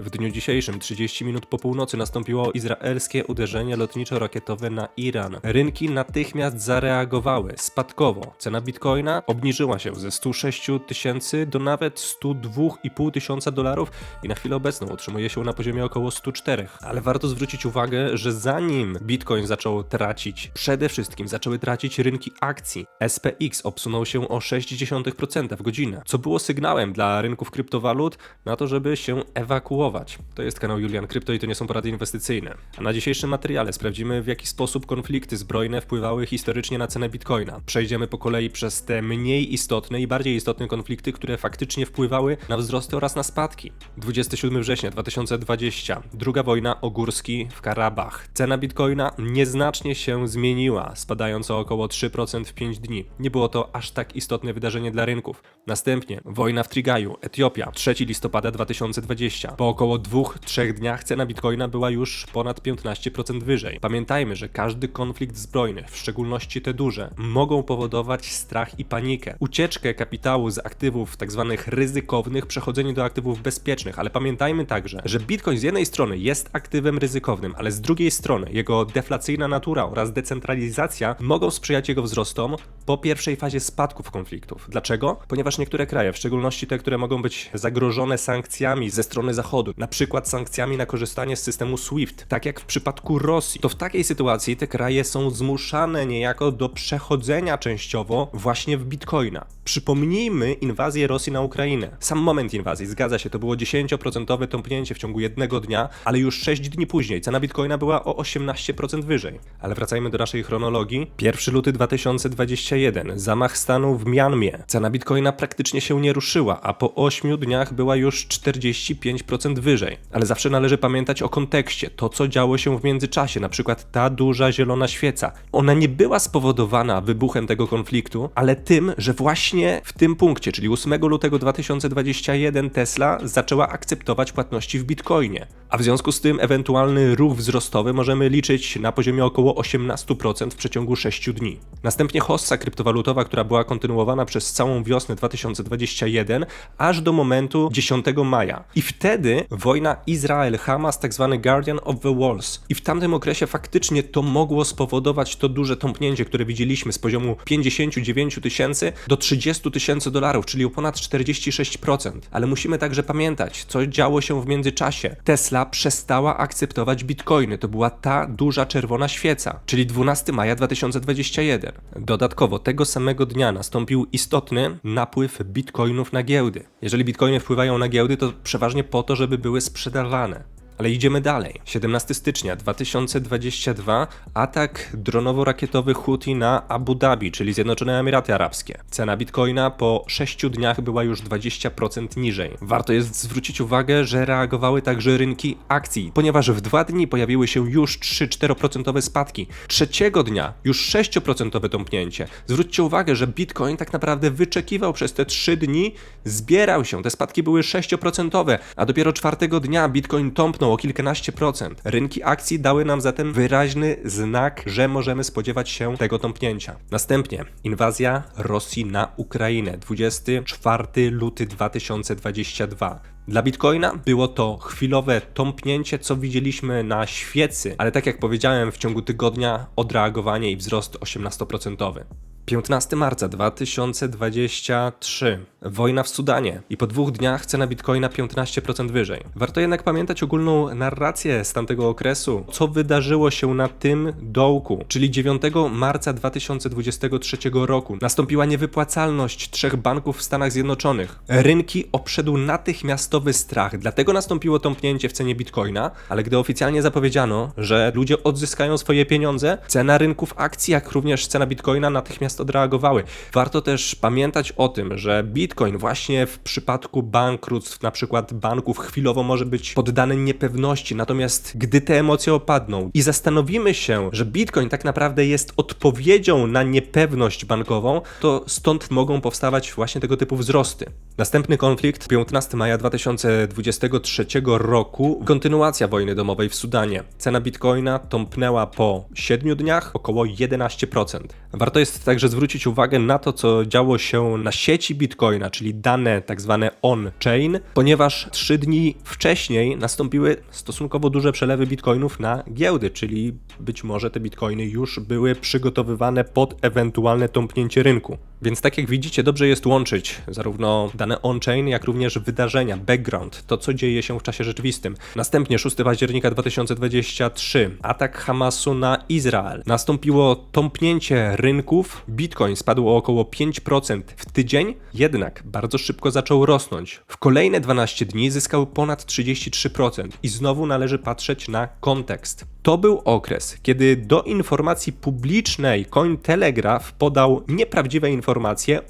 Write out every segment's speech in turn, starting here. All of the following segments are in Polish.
W dniu dzisiejszym, 30 minut po północy, nastąpiło izraelskie uderzenie lotniczo-rakietowe na Iran. Rynki natychmiast zareagowały spadkowo. Cena bitcoina obniżyła się ze 106 tysięcy do nawet 102,5 tysiąca dolarów i na chwilę obecną utrzymuje się na poziomie około 104. Ale warto zwrócić uwagę, że zanim bitcoin zaczął tracić, przede wszystkim zaczęły tracić rynki akcji. SPX obsunął się o 0,6% w godzinę, co było sygnałem dla rynków kryptowalut na to, żeby się ewakuować. To jest kanał Julian Krypto i to nie są porady inwestycyjne. A na dzisiejszym materiale sprawdzimy, w jaki sposób konflikty zbrojne wpływały historycznie na cenę bitcoina. Przejdziemy po kolei przez te mniej istotne i bardziej istotne konflikty, które faktycznie wpływały na wzrosty oraz na spadki. 27 września 2020, druga wojna o Górski w Karabach. Cena bitcoina nieznacznie się zmieniła, spadając o około 3% w 5 dni. Nie było to aż tak istotne wydarzenie dla rynków. Następnie wojna w Trigaju, Etiopia, 3 listopada 2020. Po około 2-3 dniach cena bitcoina była już ponad 15% wyżej. Pamiętajmy, że każdy konflikt zbrojny, w szczególności te duże, mogą powodować strach i panikę, ucieczkę kapitału z aktywów tzw. ryzykownych, przechodzenie do aktywów bezpiecznych, ale pamiętajmy także, że bitcoin z jednej strony jest aktywem ryzykownym, ale z drugiej strony jego deflacyjna natura oraz decentralizacja mogą sprzyjać jego wzrostom po pierwszej fazie spadków konfliktów. Dlaczego? Ponieważ niektóre kraje, w szczególności te, które mogą być zagrożone sankcjami ze strony Zachodu, na przykład sankcjami na korzystanie z systemu SWIFT, tak jak w przypadku Rosji, to w takiej sytuacji te kraje są zmuszane niejako do przechodzenia częściowo właśnie w bitcoina. Przypomnijmy inwazję Rosji na Ukrainę. Sam moment inwazji, zgadza się, to było 10% tąpnięcie w ciągu jednego dnia, ale już 6 dni później cena bitcoina była o 18% wyżej. Ale wracajmy do naszej chronologii. 1 luty 2021, zamach stanu w Mianmie. Cena bitcoina praktycznie się nie ruszyła, a po 8 dniach była już 45% wyżej. Ale zawsze należy pamiętać o kontekście, to co działo się w międzyczasie, na przykład ta duża zielona świeca. Ona nie była spowodowana wybuchem tego konfliktu, ale tym, że właśnie w tym punkcie, czyli 8 lutego 2021 Tesla zaczęła akceptować płatności w bitcoinie. A w związku z tym ewentualny ruch wzrostowy możemy liczyć na poziomie około 18% w przeciągu 6 dni. Następnie hossa kryptowalutowa, która była kontynuowana przez całą wiosnę 2021 aż do momentu 10 maja. I wtedy wojna Izrael-Hamas, tak zwany Guardian of the Walls. I w tamtym okresie faktycznie to mogło spowodować to duże tąpnięcie, które widzieliśmy z poziomu 59 tysięcy do 30 tysięcy dolarów, czyli o ponad 46%. Ale musimy także pamiętać, co działo się w międzyczasie. Tesla przestała akceptować bitcoiny. To była ta duża czerwona świeca, czyli 12 maja 2021. Dodatkowo tego samego dnia nastąpił istotny napływ bitcoinów na giełdy. Jeżeli bitcoiny wpływają na giełdy, to przeważnie po to, żeby były sprzedawane. Ale idziemy dalej. 17 stycznia 2022 atak dronowo-rakietowy Houthi na Abu Dhabi, czyli Zjednoczone Emiraty Arabskie. Cena bitcoina po 6 dniach była już 20% niżej. Warto jest zwrócić uwagę, że reagowały także rynki akcji, ponieważ w dwa dni pojawiły się już 3-4% spadki. Trzeciego dnia już 6% tąpnięcie. Zwróćcie uwagę, że bitcoin tak naprawdę wyczekiwał przez te 3 dni, zbierał się. Te spadki były 6%, a dopiero czwartego dnia bitcoin tąpnął o kilkanaście procent. Rynki akcji dały nam zatem wyraźny znak, że możemy spodziewać się tego tąpnięcia. Następnie inwazja Rosji na Ukrainę 24 luty 2022. Dla Bitcoina było to chwilowe tąpnięcie, co widzieliśmy na świecy, ale tak jak powiedziałem, w ciągu tygodnia odreagowanie i wzrost 18%. 15 marca 2023. Wojna w Sudanie i po dwóch dniach cena bitcoina 15% wyżej. Warto jednak pamiętać ogólną narrację z tamtego okresu, co wydarzyło się na tym dołku, czyli 9 marca 2023 roku. Nastąpiła niewypłacalność trzech banków w Stanach Zjednoczonych. Rynki obszedł natychmiastowy strach, dlatego nastąpiło tąpnięcie w cenie bitcoina, ale gdy oficjalnie zapowiedziano, że ludzie odzyskają swoje pieniądze, cena rynków akcji, jak również cena bitcoina natychmiast odreagowały. Warto też pamiętać o tym, że Bitcoin właśnie w przypadku bankructw, na przykład banków, chwilowo może być poddany niepewności, natomiast gdy te emocje opadną i zastanowimy się, że Bitcoin tak naprawdę jest odpowiedzią na niepewność bankową, to stąd mogą powstawać właśnie tego typu wzrosty. Następny konflikt 15 maja 2023 roku, kontynuacja wojny domowej w Sudanie. Cena Bitcoina tąpnęła po 7 dniach około 11%. Warto jest także zwrócić uwagę na to, co działo się na sieci Bitcoina, czyli dane tak zwane on-chain, ponieważ trzy dni wcześniej nastąpiły stosunkowo duże przelewy bitcoinów na giełdy, czyli być może te bitcoiny już były przygotowywane pod ewentualne tąpnięcie rynku. Więc tak jak widzicie, dobrze jest łączyć zarówno dane on-chain, jak również wydarzenia, background, to co dzieje się w czasie rzeczywistym. Następnie 6 października 2023, atak Hamasu na Izrael. Nastąpiło tąpnięcie rynków, Bitcoin spadł o około 5% w tydzień, jednak bardzo szybko zaczął rosnąć. W kolejne 12 dni zyskał ponad 33% i znowu należy patrzeć na kontekst. To był okres, kiedy do informacji publicznej Cointelegraph podał nieprawdziwe informacje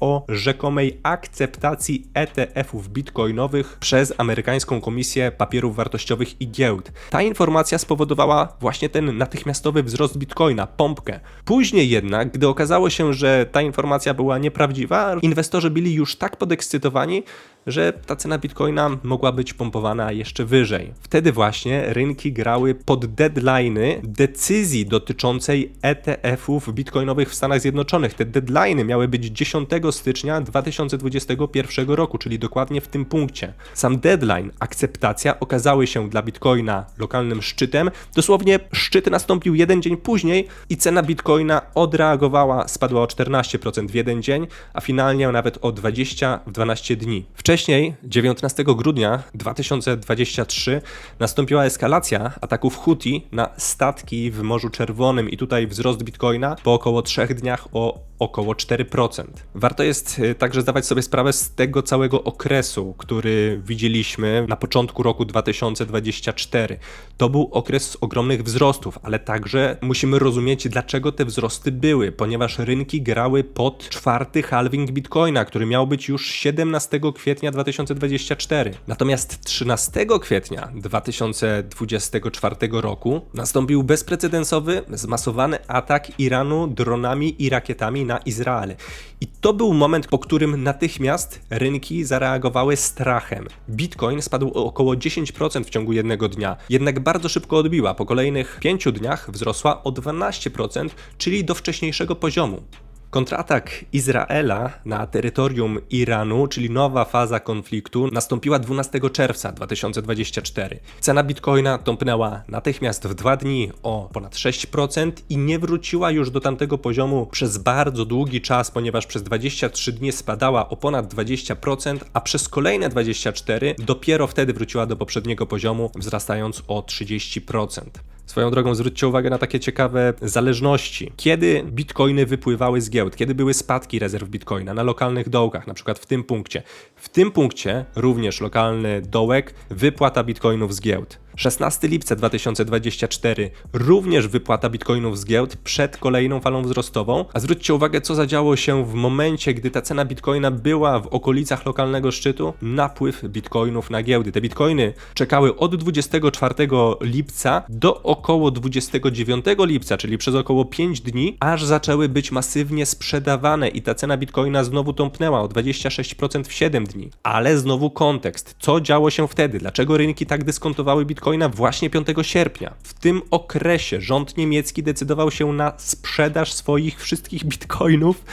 o rzekomej akceptacji ETF-ów bitcoinowych przez amerykańską Komisję Papierów Wartościowych i Giełd. Ta informacja spowodowała właśnie ten natychmiastowy wzrost bitcoina, pompkę. Później jednak, gdy okazało się, że ta informacja była nieprawdziwa, inwestorzy byli już tak podekscytowani, że ta cena bitcoina mogła być pompowana jeszcze wyżej. Wtedy właśnie rynki grały pod deadline'y decyzji dotyczącej ETF-ów bitcoinowych w Stanach Zjednoczonych. Te deadline'y miały być 10 stycznia 2021 roku, czyli dokładnie w tym punkcie. Sam deadline, akceptacja okazały się dla bitcoina lokalnym szczytem. Dosłownie szczyt nastąpił jeden dzień później i cena bitcoina odreagowała, spadła o 14% w jeden dzień, a finalnie nawet o 20 w 12 dni. Wcześniej, 19 grudnia 2023, nastąpiła eskalacja ataków Houthi na statki w Morzu Czerwonym. I tutaj wzrost bitcoina po około 3 dniach o około 4%. Warto jest y, także zdawać sobie sprawę z tego całego okresu, który widzieliśmy na początku roku 2024. To był okres ogromnych wzrostów, ale także musimy rozumieć, dlaczego te wzrosty były, ponieważ rynki grały pod czwarty halving bitcoina, który miał być już 17 kwietnia 2024. Natomiast 13 kwietnia 2024 roku nastąpił bezprecedensowy, zmasowany atak Iranu dronami i rakietami na Izrael. I to był moment, po którym natychmiast rynki zareagowały strachem. Bitcoin spadł o około 10% w ciągu jednego dnia, jednak bardzo szybko odbiła. Po kolejnych 5 dniach wzrosła o 12%, czyli do wcześniejszego poziomu. Kontratak Izraela na terytorium Iranu, czyli nowa faza konfliktu, nastąpiła 12 czerwca 2024. Cena bitcoina tąpnęła natychmiast w dwa dni o ponad 6% i nie wróciła już do tamtego poziomu przez bardzo długi czas, ponieważ przez 23 dni spadała o ponad 20%, a przez kolejne 24 dopiero wtedy wróciła do poprzedniego poziomu, wzrastając o 30%. Swoją drogą zwróćcie uwagę na takie ciekawe zależności. Kiedy bitcoiny wypływały z giełd, kiedy były spadki rezerw bitcoina na lokalnych dołkach, na przykład w tym punkcie. W tym punkcie również lokalny dołek, wypłata bitcoinów z giełd. 16 lipca 2024 również wypłata bitcoinów z giełd przed kolejną falą wzrostową. A zwróćcie uwagę, co zadziało się w momencie, gdy ta cena bitcoina była w okolicach lokalnego szczytu. Napływ bitcoinów na giełdy. Te bitcoiny czekały od 24 lipca do około 29 lipca, czyli przez około 5 dni, aż zaczęły być masywnie sprzedawane i ta cena bitcoina znowu tąpnęła o 26% w 7 dni. Ale znowu kontekst. Co działo się wtedy? Dlaczego rynki tak dyskontowały bitcoiny? Bitcoina właśnie 5 sierpnia. W tym okresie rząd niemiecki decydował się na sprzedaż swoich wszystkich bitcoinów.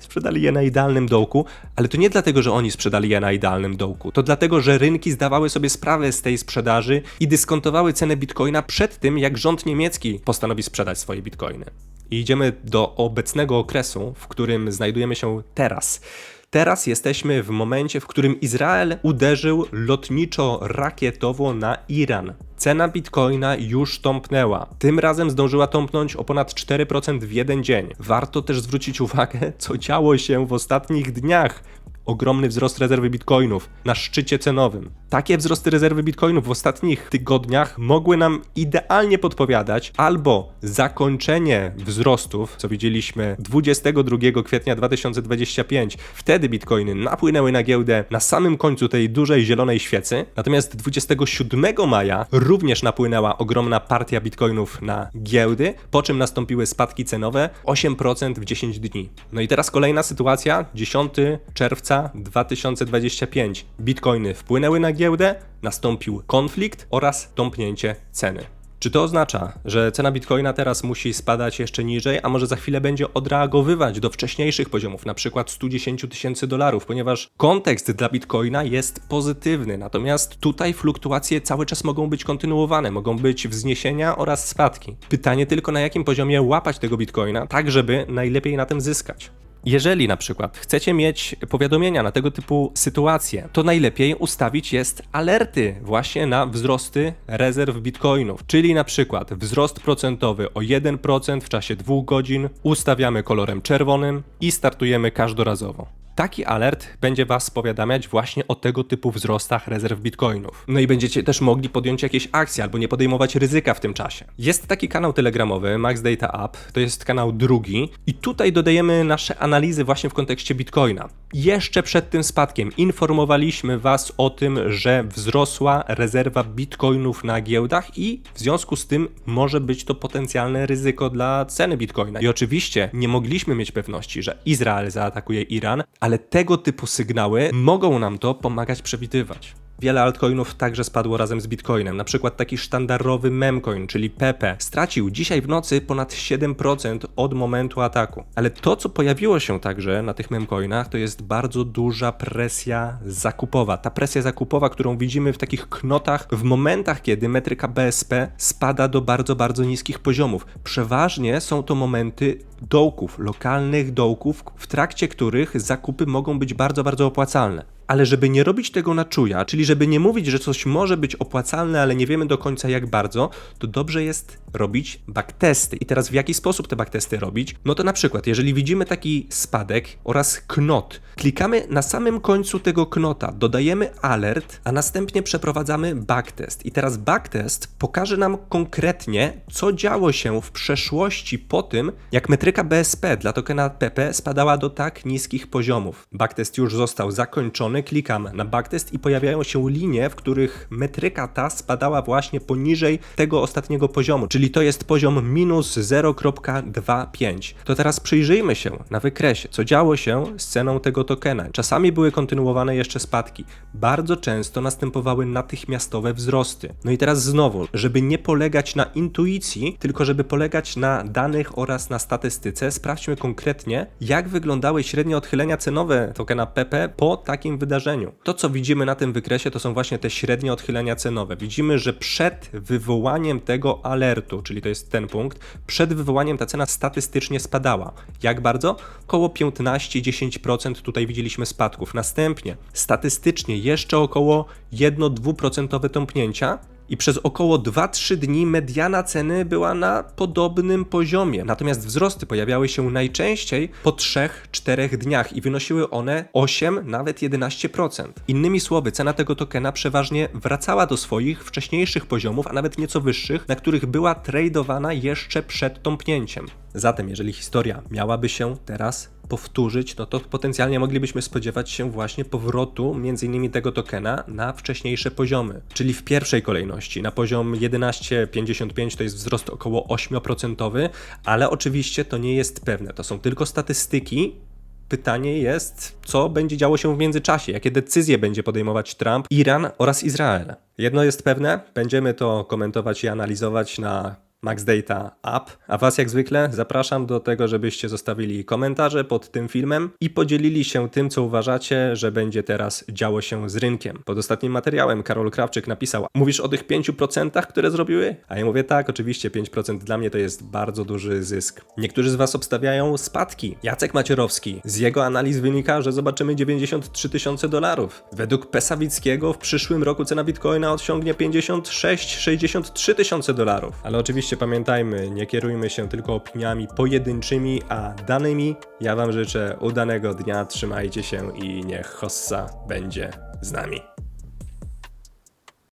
Sprzedali je na idealnym dołku, ale to nie dlatego, że oni sprzedali je na idealnym dołku. To dlatego, że rynki zdawały sobie sprawę z tej sprzedaży i dyskontowały cenę bitcoina przed tym, jak rząd niemiecki postanowi sprzedać swoje bitcoiny. I idziemy do obecnego okresu, w którym znajdujemy się teraz. Teraz jesteśmy w momencie, w którym Izrael uderzył lotniczo-rakietowo na Iran. Cena bitcoina już tąpnęła. Tym razem zdążyła tąpnąć o ponad 4% w jeden dzień. Warto też zwrócić uwagę, co działo się w ostatnich dniach ogromny wzrost rezerwy bitcoinów na szczycie cenowym. Takie wzrosty rezerwy bitcoinów w ostatnich tygodniach mogły nam idealnie podpowiadać albo zakończenie wzrostów, co widzieliśmy 22 kwietnia 2025. Wtedy bitcoiny napłynęły na giełdę na samym końcu tej dużej zielonej świecy. Natomiast 27 maja również napłynęła ogromna partia bitcoinów na giełdy, po czym nastąpiły spadki cenowe 8% w 10 dni. No i teraz kolejna sytuacja, 10 czerwca 2025 bitcoiny wpłynęły na giełdę, nastąpił konflikt oraz tąpnięcie ceny. Czy to oznacza, że cena bitcoina teraz musi spadać jeszcze niżej, a może za chwilę będzie odreagowywać do wcześniejszych poziomów, na przykład 110 tysięcy dolarów, ponieważ kontekst dla bitcoina jest pozytywny, natomiast tutaj fluktuacje cały czas mogą być kontynuowane, mogą być wzniesienia oraz spadki. Pytanie tylko na jakim poziomie łapać tego bitcoina, tak żeby najlepiej na tym zyskać. Jeżeli na przykład chcecie mieć powiadomienia na tego typu sytuacje, to najlepiej ustawić jest alerty właśnie na wzrosty rezerw bitcoinów. Czyli na przykład wzrost procentowy o 1% w czasie 2 godzin ustawiamy kolorem czerwonym i startujemy każdorazowo. Taki alert będzie Was powiadamiać właśnie o tego typu wzrostach rezerw bitcoinów. No i będziecie też mogli podjąć jakieś akcje albo nie podejmować ryzyka w tym czasie. Jest taki kanał telegramowy, Max Data App, to jest kanał drugi i tutaj dodajemy nasze analizy właśnie w kontekście bitcoina. Jeszcze przed tym spadkiem informowaliśmy Was o tym, że wzrosła rezerwa bitcoinów na giełdach i w związku z tym może być to potencjalne ryzyko dla ceny bitcoina. I oczywiście nie mogliśmy mieć pewności, że Izrael zaatakuje Iran, ale tego typu sygnały mogą nam to pomagać przewidywać. Wiele altcoinów także spadło razem z Bitcoinem. Na przykład taki sztandarowy memcoin, czyli Pepe, stracił dzisiaj w nocy ponad 7% od momentu ataku. Ale to, co pojawiło się także na tych memcoinach, to jest bardzo duża presja zakupowa. Ta presja zakupowa, którą widzimy w takich knotach w momentach, kiedy metryka BSP spada do bardzo, bardzo niskich poziomów. Przeważnie są to momenty dołków, lokalnych dołków, w trakcie których zakupy mogą być bardzo, bardzo opłacalne ale żeby nie robić tego na czuja, czyli żeby nie mówić, że coś może być opłacalne, ale nie wiemy do końca jak bardzo, to dobrze jest robić backtesty. I teraz w jaki sposób te backtesty robić? No to na przykład, jeżeli widzimy taki spadek oraz knot, klikamy na samym końcu tego knota, dodajemy alert, a następnie przeprowadzamy backtest. I teraz backtest pokaże nam konkretnie, co działo się w przeszłości po tym, jak metryka BSP dla tokena PP spadała do tak niskich poziomów. Backtest już został zakończony, klikam na backtest i pojawiają się linie, w których metryka ta spadała właśnie poniżej tego ostatniego poziomu, czyli to jest poziom minus 0.25. To teraz przyjrzyjmy się na wykresie, co działo się z ceną tego tokena. Czasami były kontynuowane jeszcze spadki, bardzo często następowały natychmiastowe wzrosty. No i teraz znowu, żeby nie polegać na intuicji, tylko żeby polegać na danych oraz na statystyce, sprawdźmy konkretnie, jak wyglądały średnie odchylenia cenowe tokena PP po takim wydarzeniu. To, co widzimy na tym wykresie, to są właśnie te średnie odchylenia cenowe. Widzimy, że przed wywołaniem tego alertu, czyli to jest ten punkt, przed wywołaniem ta cena statystycznie spadała. Jak bardzo? Około 15-10% tutaj widzieliśmy spadków. Następnie statystycznie jeszcze około 1-2% tąpnięcia, i przez około 2-3 dni mediana ceny była na podobnym poziomie. Natomiast wzrosty pojawiały się najczęściej po 3-4 dniach i wynosiły one 8, nawet 11%. Innymi słowy, cena tego tokena przeważnie wracała do swoich wcześniejszych poziomów, a nawet nieco wyższych, na których była tradowana jeszcze przed tąpnięciem. Zatem, jeżeli historia miałaby się teraz powtórzyć, no to potencjalnie moglibyśmy spodziewać się właśnie powrotu m.in. tego tokena na wcześniejsze poziomy. Czyli w pierwszej kolejności na poziom 11,55 to jest wzrost około 8%, ale oczywiście to nie jest pewne. To są tylko statystyki. Pytanie jest, co będzie działo się w międzyczasie, jakie decyzje będzie podejmować Trump, Iran oraz Izrael. Jedno jest pewne, będziemy to komentować i analizować na Max Data App. A Was jak zwykle zapraszam do tego, żebyście zostawili komentarze pod tym filmem i podzielili się tym, co uważacie, że będzie teraz działo się z rynkiem. Pod ostatnim materiałem Karol Krawczyk napisał: Mówisz o tych 5%, które zrobiły? A ja mówię tak, oczywiście 5% dla mnie to jest bardzo duży zysk. Niektórzy z Was obstawiają spadki. Jacek Macierowski. Z jego analiz wynika, że zobaczymy 93 tysiące dolarów. Według Pesawickiego w przyszłym roku cena bitcoina osiągnie 56-63 tysiące dolarów. Ale oczywiście Oczywiście pamiętajmy, nie kierujmy się tylko opiniami pojedynczymi, a danymi. Ja Wam życzę udanego dnia, trzymajcie się i niech Hossa będzie z nami.